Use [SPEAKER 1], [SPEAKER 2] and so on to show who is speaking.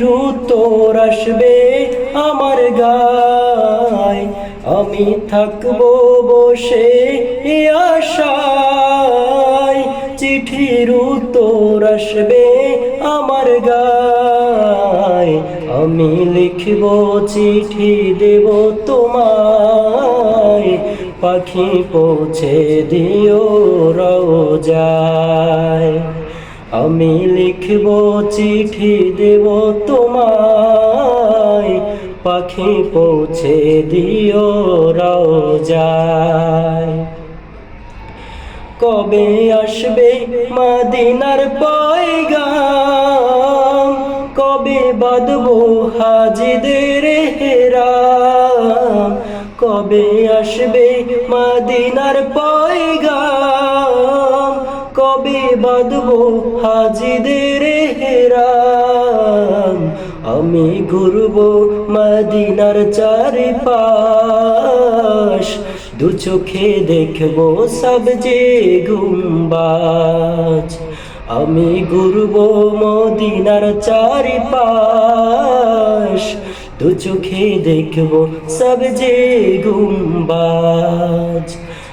[SPEAKER 1] চিঠির উত্তর আসবে আমার গায়। আমি থাকব বসে আশায়। চিঠির উত্তর আসবে আমার গায়। আমি লিখব চিঠি দেব তোমায়। পাখি পৌঁছে দিও রোজায় আমি লিখব চিঠি দেব তোমায়, পাখি পৌঁছে দিও রোজায় কবে আসবে মাদিনার পয়গাম? কবে বাঁধবো হাজিদের হেরাম? কবে আসবে মাদিনার পয়গাম? কবে বাঁধবো হাজিদের হেরাম? আমি ঘুরব মদিনার চারিপাশ। দু চোখে দেখব সব যে গুম্বাজ। আমি ঘুরব মদিনার চারিপাশ। দু চোখে দেখব সব যে গুম্বাজ।